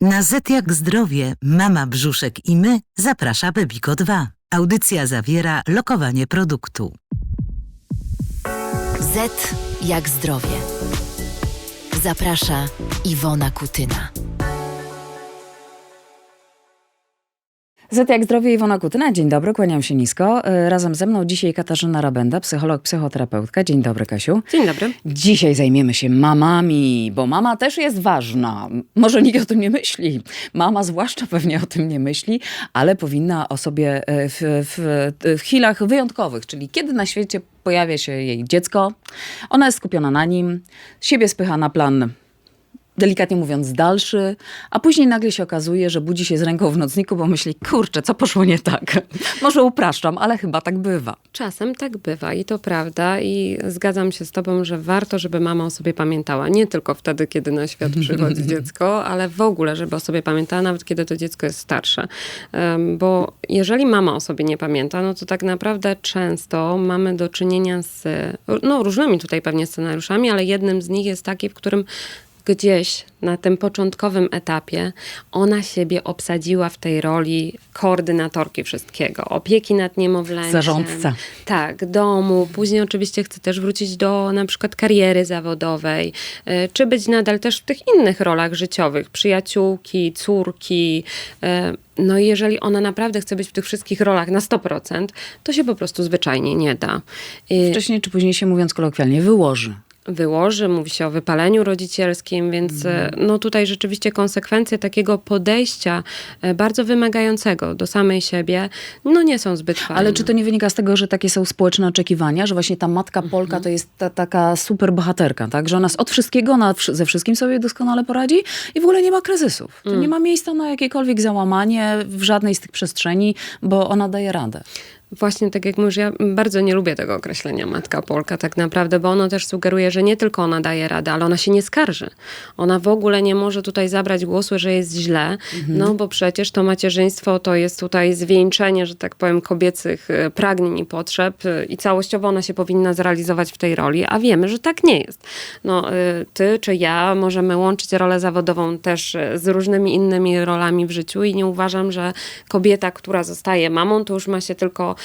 Na Z jak zdrowie, mama brzuszek i my zaprasza Bebiko 2. Audycja zawiera lokowanie produktu. Z jak zdrowie. Zaprasza Iwona Kutyna. Z jak zdrowie Iwona Kutyna. Dzień dobry, kłaniam się nisko. E, Razem ze mną dzisiaj Katarzyna Rabenda, psycholog, psychoterapeutka. Dzień dobry, Kasiu. Dzień dobry. Dzisiaj zajmiemy się mamami, bo mama też jest ważna. Może nikt o tym nie myśli. Mama zwłaszcza pewnie o tym nie myśli, ale powinna o sobie e, w, w, w chwilach wyjątkowych, czyli kiedy na świecie pojawia się jej dziecko, ona jest skupiona na nim, siebie spycha na plan delikatnie mówiąc, dalszy, a później nagle się okazuje, że budzi się z ręką w nocniku, bo myśli, kurczę, co poszło nie tak. Może upraszczam, ale chyba tak bywa. Czasem tak bywa i to prawda i zgadzam się z tobą, że warto, żeby mama o sobie pamiętała. Nie tylko wtedy, kiedy na świat przychodzi dziecko, ale w ogóle, żeby o sobie pamiętała, nawet kiedy to dziecko jest starsze. Bo jeżeli mama o sobie nie pamięta, no to tak naprawdę często mamy do czynienia z no, różnymi tutaj pewnie scenariuszami, ale jednym z nich jest taki, w którym gdzieś na tym początkowym etapie ona siebie obsadziła w tej roli koordynatorki wszystkiego, opieki nad niemowlęciem. Zarządca. Tak, domu. Później oczywiście chce też wrócić do na przykład kariery zawodowej, y, czy być nadal też w tych innych rolach życiowych, przyjaciółki, córki. y, No i jeżeli ona naprawdę chce być w tych wszystkich rolach na 100%, to się po prostu zwyczajnie nie da. Y, Wcześniej czy później się, mówiąc kolokwialnie, wyłoży. Wyłoży, mówi się o wypaleniu rodzicielskim, więc e, no tutaj rzeczywiście konsekwencje takiego podejścia e, bardzo wymagającego do samej siebie, no nie są zbyt fajne. Ale czy to nie wynika z tego, że takie są społeczne oczekiwania, że właśnie ta matka Mhm. Polka to jest ta, taka super bohaterka, tak? Że ona od wszystkiego, ona ze wszystkim sobie doskonale poradzi i w ogóle nie ma kryzysów. To Mm. nie ma miejsca na jakiekolwiek załamanie w żadnej z tych przestrzeni, bo ona daje radę. Właśnie tak jak mówisz, ja bardzo nie lubię tego określenia matka Polka tak naprawdę, bo ono też sugeruje, że nie tylko ona daje radę, ale ona się nie skarży. Ona w ogóle nie może tutaj zabrać głosu, że jest źle, no bo przecież to macierzyństwo to jest tutaj zwieńczenie, że tak powiem, kobiecych e, pragnień i potrzeb e, i całościowo ona się powinna zrealizować w tej roli, a wiemy, że tak nie jest. No, e, ty czy ja możemy łączyć rolę zawodową też z różnymi innymi rolami w życiu i nie uważam, że kobieta, która zostaje mamą, to już ma się tylko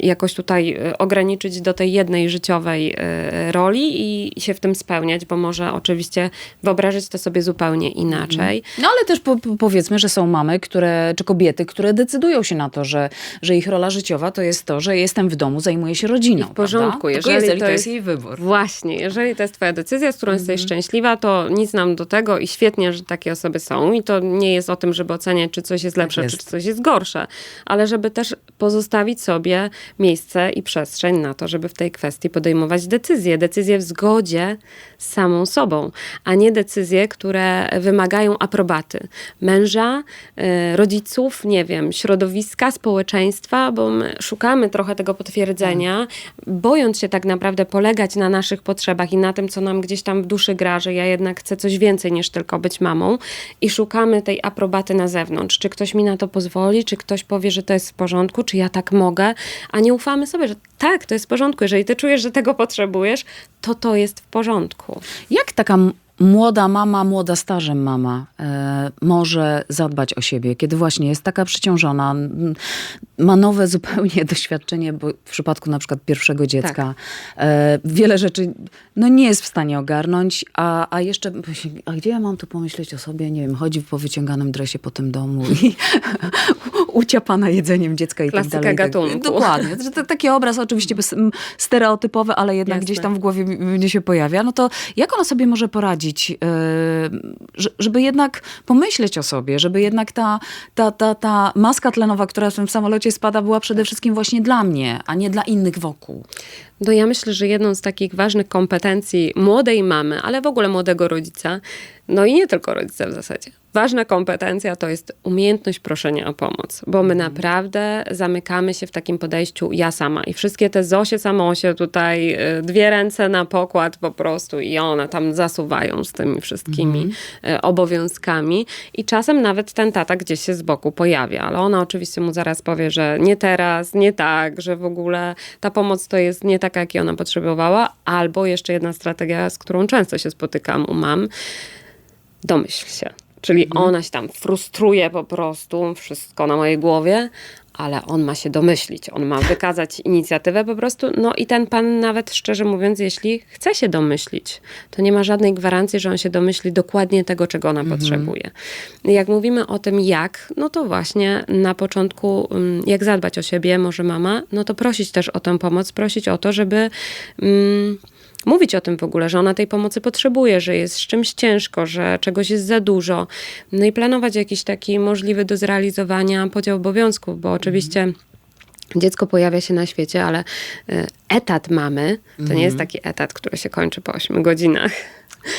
jakoś tutaj e, ograniczyć do tej jednej życiowej e, roli i się w tym spełniać, bo może oczywiście wyobrazić to sobie zupełnie inaczej. No ale też po, po, powiedzmy, że są mamy, które, czy kobiety, które decydują się na to, że, że ich rola życiowa to jest to, że jestem w domu, zajmuję się rodziną. w porządku, jeżeli jeżeli to jest jej wybór. Właśnie, jeżeli to jest twoja decyzja, z którą jesteś szczęśliwa, to nic nam do tego i świetnie, że takie osoby są i to nie jest o tym, żeby oceniać, czy coś jest lepsze, jest. czy coś jest gorsze, ale żeby też pozostawić sobie miejsce i przestrzeń na to, żeby w tej kwestii podejmować decyzje. Decyzje w zgodzie z samą sobą, a nie decyzje, które wymagają aprobaty męża, e, rodziców, nie wiem, środowiska, społeczeństwa, bo my szukamy trochę tego potwierdzenia, bojąc się tak naprawdę polegać na naszych potrzebach i na tym, co nam gdzieś tam w duszy gra, że ja jednak chcę coś więcej niż tylko być mamą i szukamy tej aprobaty na zewnątrz. Czy ktoś mi na to pozwoli, czy ktoś powie, że to jest w porządku, czy ja tak mogę, a nie ufamy sobie, że tak, to jest w porządku. Jeżeli ty czujesz, że tego potrzebujesz, to to jest w porządku. Jak taka młoda mama, młoda stażem mama e, może zadbać o siebie, kiedy właśnie jest taka przeciążona, m, ma nowe zupełnie doświadczenie, bo w przypadku na przykład pierwszego dziecka e, wiele rzeczy no, nie jest w stanie ogarnąć, a, a jeszcze, a gdzie ja mam tu pomyśleć o sobie, nie wiem, chodzi po wyciąganym dresie po tym domu i uciapana jedzeniem dziecka i Klasyka tak dalej. Tak- gatunku. Dokładnie. Że to, taki obraz oczywiście bez, stereotypowy, ale jednak Jasne. gdzieś tam w głowie mnie się pojawia. No to jak ona sobie może poradzić, że- żeby jednak pomyśleć o sobie, żeby jednak ta, ta, ta, ta maska tlenowa, która w tym samolocie spada, była przede wszystkim właśnie dla mnie, a nie dla innych wokół. No ja myślę, że jedną z takich ważnych kompetencji młodej mamy, ale w ogóle młodego rodzica, no i nie tylko rodzica w zasadzie. Ważna kompetencja to jest umiejętność proszenia o pomoc, bo my naprawdę zamykamy się w takim podejściu ja sama. I wszystkie te Zosie samosie tutaj, y, dwie ręce na pokład po prostu i one tam zasuwają z tymi wszystkimi y, obowiązkami. I czasem nawet ten tata gdzieś się z boku pojawia, ale ona oczywiście mu zaraz powie, że nie teraz, nie tak, że w ogóle ta pomoc to jest nie taka, jakiej ona potrzebowała, albo jeszcze jedna strategia, z którą często się spotykam u mam, domyśl się. Czyli ona się tam frustruje po prostu, wszystko na mojej głowie, ale on ma się domyślić, on ma wykazać inicjatywę po prostu. No i ten pan nawet, szczerze mówiąc, jeśli chce się domyślić, to nie ma żadnej gwarancji, że on się domyśli dokładnie tego, czego ona potrzebuje. Jak mówimy o tym jak, no to właśnie na początku, mm, jak zadbać o siebie, może mama, no to prosić też o tę pomoc, prosić o to, żeby... Mm, mówić o tym w ogóle, że ona tej pomocy potrzebuje, że jest z czymś ciężko, że czegoś jest za dużo. No i planować jakiś taki możliwy do zrealizowania podział obowiązków, bo oczywiście. Dziecko pojawia się na świecie, ale y, etat mamy to nie jest taki etat, który się kończy po 8 godzinach.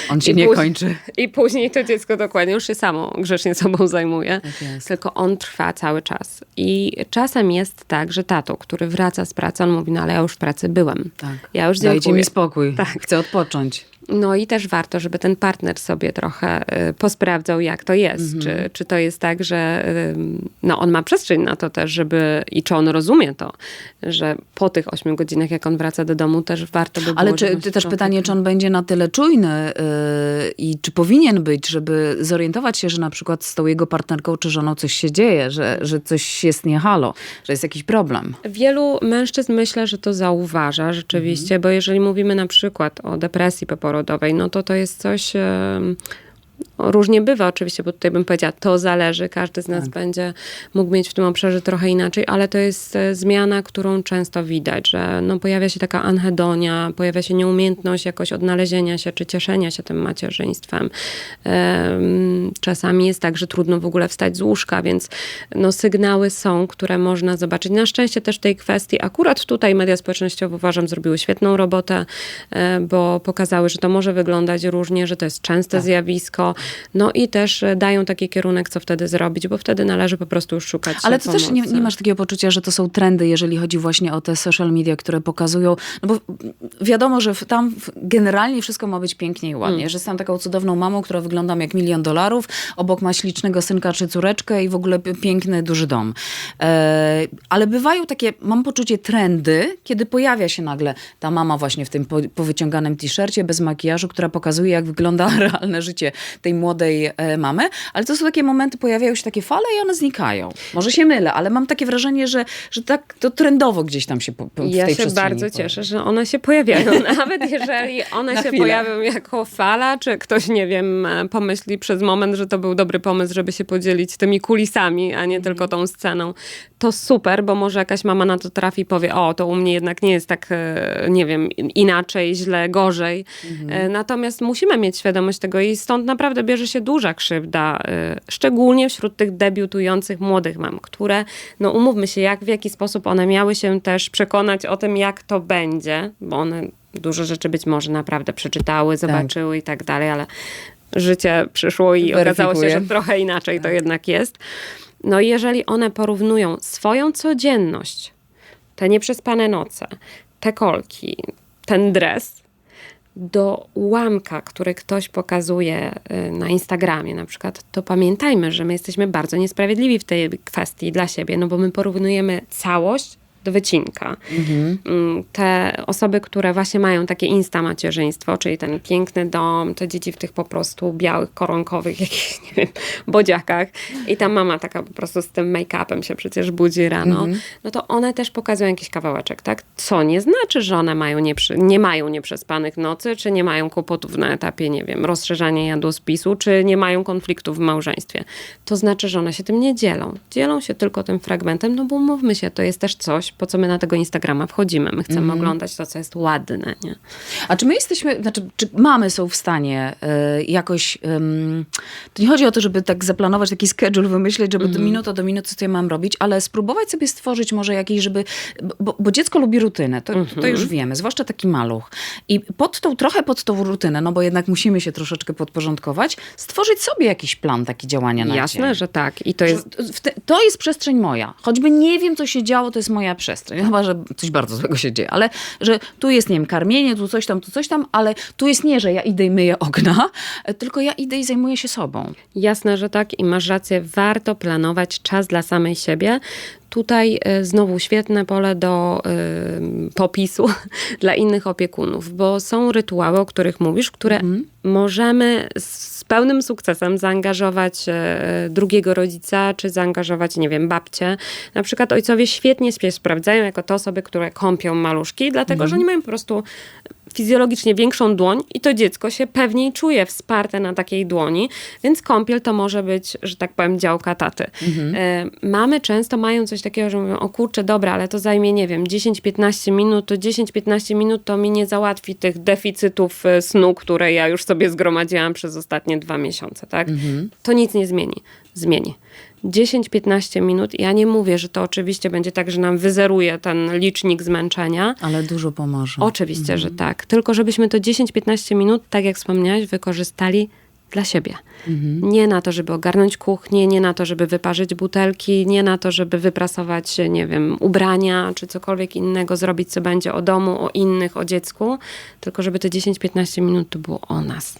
On się I nie kończy. I później to dziecko dokładnie już się samo grzecznie sobą zajmuje. Tak. Tylko on trwa cały czas. I czasem jest tak, że tato, który wraca z pracy, on mówi, no ale ja już w pracy byłem. Tak. Ja już Dajcie dziękuję. mi spokój. Tak. Chcę odpocząć. No i też warto, żeby ten partner sobie trochę y, posprawdzał, jak to jest. Czy, czy to jest tak, że no, on ma przestrzeń na to też, żeby i czy on rozumie to, że po tych 8 godzinach, jak on wraca do domu, też warto by było... Ale czy też pytanie, czy on będzie na tyle czujny yy, i czy powinien być, żeby zorientować się, że na przykład z tą jego partnerką czy żoną coś się dzieje, że, że coś jest nie halo, że jest jakiś problem. Wielu mężczyzn myślę, że to zauważa rzeczywiście, bo jeżeli mówimy na przykład o depresji poporodowej, no to to jest coś. Różnie bywa oczywiście, bo tutaj bym powiedziała, to zależy, każdy z nas będzie mógł mieć w tym obszarze trochę inaczej, ale to jest e, zmiana, którą często widać, że no, pojawia się taka anhedonia, pojawia się nieumiejętność jakoś odnalezienia się czy cieszenia się tym macierzyństwem. Em, Czasami jest tak, że trudno w ogóle wstać z łóżka, więc no, sygnały są, które można zobaczyć. Na szczęście też w tej kwestii, akurat tutaj media społecznościowe uważam zrobiły świetną robotę, e, bo pokazały, że to może wyglądać różnie, że to jest częste zjawisko, no i też e, dają taki kierunek, co wtedy zrobić, bo wtedy należy po prostu już szukać Ale e, ty też nie, pomocy. nie masz takiego poczucia, że to są trendy, jeżeli chodzi właśnie o te social media, które pokazują, no bo wiadomo, że tam generalnie wszystko ma być pięknie i ładnie, że jestem taką cudowną mamą, która wyglądam jak milion dolarów, obok ma ślicznego synka czy córeczkę i w ogóle pi- piękny, duży dom. E, ale bywają takie, mam poczucie, trendy, kiedy pojawia się nagle ta mama właśnie w tym po, powyciąganym t-shircie, bez makijażu, która pokazuje, jak wygląda realne życie tej młodej e, mamy, ale to są takie momenty, pojawiają się takie fale i one znikają. Może się mylę, ale mam takie wrażenie, że, że tak to trendowo gdzieś tam się po, po, w Ja tej się bardzo pojawia. cieszę, że one się pojawiają. Nawet jeżeli one się chwilę. pojawią jako fala, czy ktoś, nie wiem, e, pomyśli przez moment, że to był dobry pomysł, żeby się podzielić tymi kulisami, a nie tylko tą sceną, to super, bo może jakaś mama na to trafi i powie, o, to u mnie jednak nie jest tak, e, nie wiem, inaczej, źle, gorzej. E, Natomiast musimy mieć świadomość tego i stąd naprawdę bierze się duża krzywda, e, szczególnie wśród tych debiutujących młodych mam, które, no umówmy się, jak w jaki sposób one miały się też przekonać o tym, jak to będzie, bo one dużo rzeczy być może naprawdę przeczytały, zobaczyły i tak dalej, ale życie przyszło i okazało się, że trochę inaczej to jednak jest. No i jeżeli one porównują swoją codzienność, te nieprzespane noce, te kolki, ten dres, do ułamka, który ktoś pokazuje y, na Instagramie na przykład, to pamiętajmy, że my jesteśmy bardzo niesprawiedliwi w tej kwestii dla siebie, no bo my porównujemy całość do wycinka. Mm, Te osoby, które właśnie mają takie insta macierzyństwo, czyli ten piękny dom, te dzieci w tych po prostu białych, koronkowych, jakichś, nie wiem, bodziakach i ta mama taka po prostu z tym make-upem się przecież budzi rano, no to one też pokazują jakiś kawałeczek, tak? Co nie znaczy, że one mają nieprzy, nie mają nieprzespanych nocy, czy nie mają kłopotów na etapie, nie wiem, rozszerzania jadłospisu, czy nie mają konfliktów w małżeństwie. To znaczy, że one się tym nie dzielą. Dzielą się tylko tym fragmentem, no bo mówmy się, to jest też coś, po co my na tego Instagrama wchodzimy. My chcemy oglądać to, co jest ładne, nie? A czy my jesteśmy, znaczy, czy mamy są w stanie y, jakoś, ym, to nie chodzi o to, żeby tak zaplanować taki schedule, wymyśleć, żeby Mhm. do minuta do minuty, co ja mam robić, ale spróbować sobie stworzyć może jakiś, żeby, bo, bo dziecko lubi rutynę, to, to Mhm. już wiemy, zwłaszcza taki maluch. I pod tą, trochę pod tą rutynę, no bo jednak musimy się troszeczkę podporządkować, stworzyć sobie jakiś plan taki działania na Jasne, dzień. że tak. I to jest to jest przestrzeń moja. Choćby nie wiem, co się działo, to jest moja przestrzeń. Chyba, że coś bardzo złego się dzieje. Ale że tu jest, nie wiem, karmienie, tu coś tam, tu coś tam, ale tu jest nie, że ja idę i myję okna, tylko ja idę i zajmuję się sobą. Jasne, że tak i masz rację, warto planować czas dla samej siebie. Tutaj y, znowu świetne pole do y, popisu dla innych opiekunów, bo są rytuały, o których mówisz, które możemy z pełnym sukcesem zaangażować e, drugiego rodzica, czy zaangażować, nie wiem, babcię. Na przykład ojcowie świetnie się sprawdzają jako te osoby, które kąpią maluszki, dlatego że oni mają po prostu fizjologicznie większą dłoń i to dziecko się pewniej czuje wsparte na takiej dłoni, więc kąpiel to może być, że tak powiem, działka taty. E, mamy często mają coś takiego, że mówią, o kurczę, dobra, ale to zajmie, nie wiem, 10-15 minut, to 10-15 minut to mi nie załatwi tych deficytów e, snu, które ja już sobie zgromadziłam przez ostatnie dwa miesiące, tak? To nic nie zmieni. Zmieni. 10-15 minut. Ja nie mówię, że to oczywiście będzie tak, że nam wyzeruje ten licznik zmęczenia, Ale dużo pomoże. Oczywiście, że tak. Tylko żebyśmy to 10-15 minut, tak jak wspomniałaś, wykorzystali dla siebie. Nie na to, żeby ogarnąć kuchnię, nie na to, żeby wyparzyć butelki, nie na to, żeby wyprasować, nie wiem, ubrania czy cokolwiek innego, zrobić co będzie o domu, o innych, o dziecku, tylko żeby te 10-15 minut to było o nas.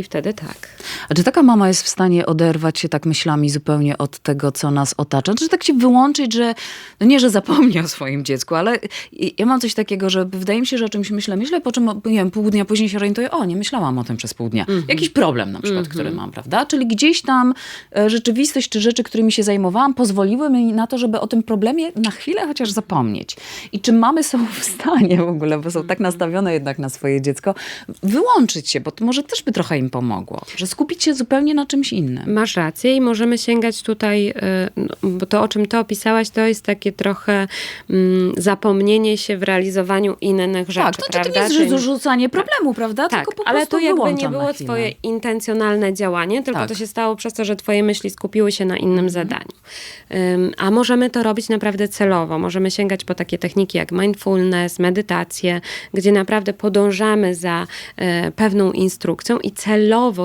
I wtedy tak. A czy taka mama jest w stanie oderwać się tak myślami zupełnie od tego, co nas otacza? Czy tak się wyłączyć, że no nie, że zapomni o swoim dziecku, ale ja mam coś takiego, że wydaje mi się, że o czymś myślę, myślę, po czym nie wiem, pół dnia później się orientuję, o, nie myślałam o tym przez pół dnia. Jakiś problem na przykład, który mam, prawda? Czyli gdzieś tam e, rzeczywistość czy rzeczy, którymi się zajmowałam, pozwoliły mi na to, żeby o tym problemie na chwilę chociaż zapomnieć. I czy mamy są w stanie w ogóle, bo są tak nastawione jednak na swoje dziecko, wyłączyć się, bo to może też by trochę im pomogło, że skupić się zupełnie na czymś innym. Masz rację i możemy sięgać tutaj, y, no, bo to o czym ty opisałaś, to jest takie trochę mm, zapomnienie się w realizowaniu innych rzeczy, tak, to, to prawda? nie jest Czyli- rzucanie problemu, prawda? Tak, Tylko po ale prostu to jakby nie było twoje intencjonalne działanie, tylko Tak. to się stało przez to, że twoje myśli skupiły się na innym Mhm. zadaniu. A możemy to robić naprawdę celowo. Możemy sięgać po takie techniki jak mindfulness, medytację, gdzie naprawdę podążamy za e, pewną instrukcją i celowo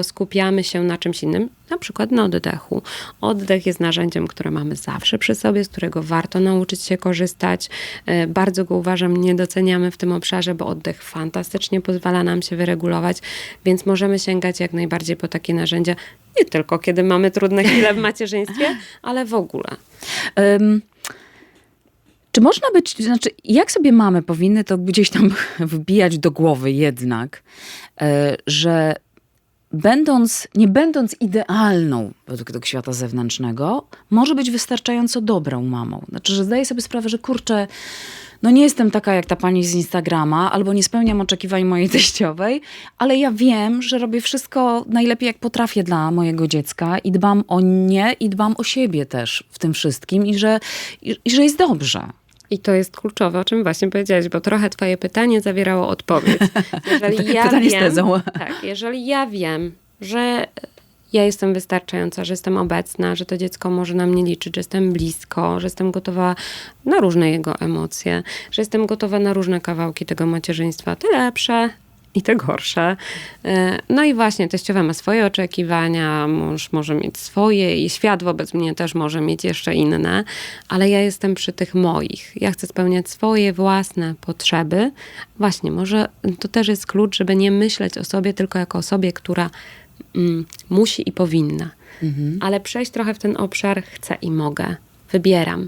skupiamy się na czymś innym, na przykład na oddechu. Oddech jest narzędziem, które mamy zawsze przy sobie, z którego warto nauczyć się korzystać. E, Bardzo go uważam, nie doceniamy w tym obszarze, bo oddech fantastycznie pozwala nam się wyregulować, więc możemy sięgać jak najbardziej po takie narzędzia, nie tylko kiedy mamy trudne chwile w macierzyństwie, ale w ogóle. Ym, czy można być, znaczy, jak sobie mamy powinny to gdzieś tam wbijać do głowy jednak, e, że będąc, nie będąc idealną według tego świata zewnętrznego, może być wystarczająco dobrą mamą. Znaczy, że zdaję sobie sprawę, że kurczę, no nie jestem taka jak ta pani z Instagrama, albo nie spełniam oczekiwań mojej teściowej, ale ja wiem, że robię wszystko najlepiej jak potrafię dla mojego dziecka i dbam o nie i dbam o siebie też w tym wszystkim i że, i, i że jest dobrze. I to jest kluczowe, o czym właśnie powiedziałeś, bo trochę twoje pytanie zawierało odpowiedź. Jeżeli ja pytanie z wiem, tezą. Tak, jeżeli ja wiem, że ja jestem wystarczająca, że jestem obecna, że to dziecko może na mnie liczyć, że jestem blisko, że jestem gotowa na różne jego emocje, że jestem gotowa na różne kawałki tego macierzyństwa, te lepsze i te gorsze. E, No i właśnie, teściowa ma swoje oczekiwania, mąż może mieć swoje i świat wobec mnie też może mieć jeszcze inne, ale ja jestem przy tych moich. Ja chcę spełniać swoje własne potrzeby. Właśnie, może to też jest klucz, żeby nie myśleć o sobie tylko jako osobie, która mm, musi i powinna, ale przejść trochę w ten obszar chcę i mogę. Wybieram.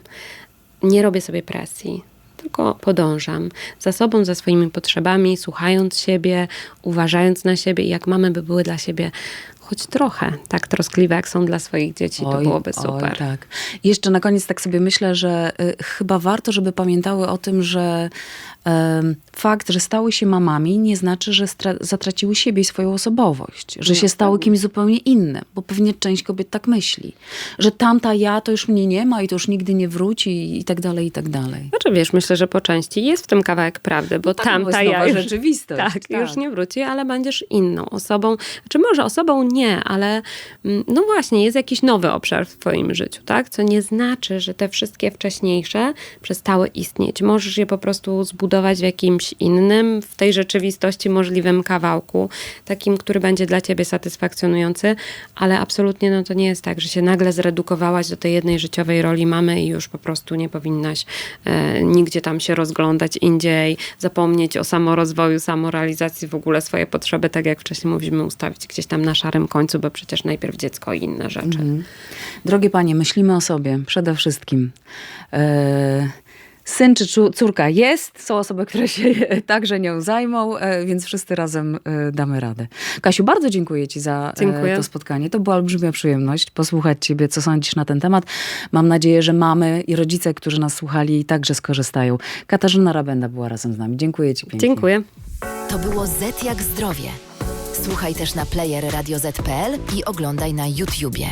Nie robię sobie presji, tylko podążam za sobą, za swoimi potrzebami, słuchając siebie, uważając na siebie i jak mamy by były dla siebie choć trochę tak troskliwe, jak są dla swoich dzieci, to Oj, byłoby oj, super. tak. I jeszcze na koniec tak sobie myślę, że y, chyba warto, żeby pamiętały o tym, że fakt, że stały się mamami, nie znaczy, że zatraciły siebie i swoją osobowość, że się stały kimś zupełnie innym, bo pewnie część kobiet tak myśli, że tamta ja to już mnie nie ma i to już nigdy nie wróci i tak dalej, i tak dalej. Znaczy wiesz, myślę, że po części jest w tym kawałek prawdy, bo tak, bo tamta jest ja już, rzeczywistość, Tak, tak. już nie wróci, ale będziesz inną osobą. Znaczy może osobą nie, ale mm, no właśnie, jest jakiś nowy obszar w twoim życiu, tak? Co nie znaczy, że te wszystkie wcześniejsze przestały istnieć. Możesz je po prostu zbudować w jakimś innym, w tej rzeczywistości możliwym kawałku, takim, który będzie dla ciebie satysfakcjonujący, ale absolutnie no to nie jest tak, że się nagle zredukowałaś do tej jednej życiowej roli mamy i już po prostu nie powinnaś e, nigdzie tam się rozglądać indziej, zapomnieć o samorozwoju, samorealizacji, w ogóle swoje potrzeby, tak jak wcześniej mówiliśmy, ustawić gdzieś tam na szarym końcu, bo przecież najpierw dziecko i inne rzeczy. Drogie panie, myślimy o sobie przede wszystkim. E, syn czy córka jest, są osoby, które się także nią zajmą, e, więc wszyscy razem e, damy radę. Kasiu, bardzo dziękuję Ci za e, Dziękuję. to spotkanie. To była olbrzymia przyjemność posłuchać Ciebie, co sądzisz na ten temat. Mam nadzieję, że mamy i rodzice, którzy nas słuchali, także skorzystają. Katarzyna Rabenda była razem z nami. Dziękuję Ci pięknie. Dziękuję. To było Z jak zdrowie. Słuchaj też na player Radio Z.pl i oglądaj na YouTubie.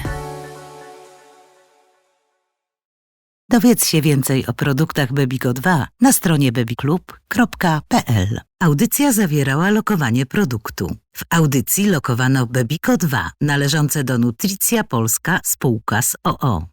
Dowiedz się więcej o produktach Bebigo 2 na stronie bebiklub.pl. Audycja zawierała lokowanie produktu. W audycji lokowano Bebigo 2 należące do Nutricja Polska spółka z OO.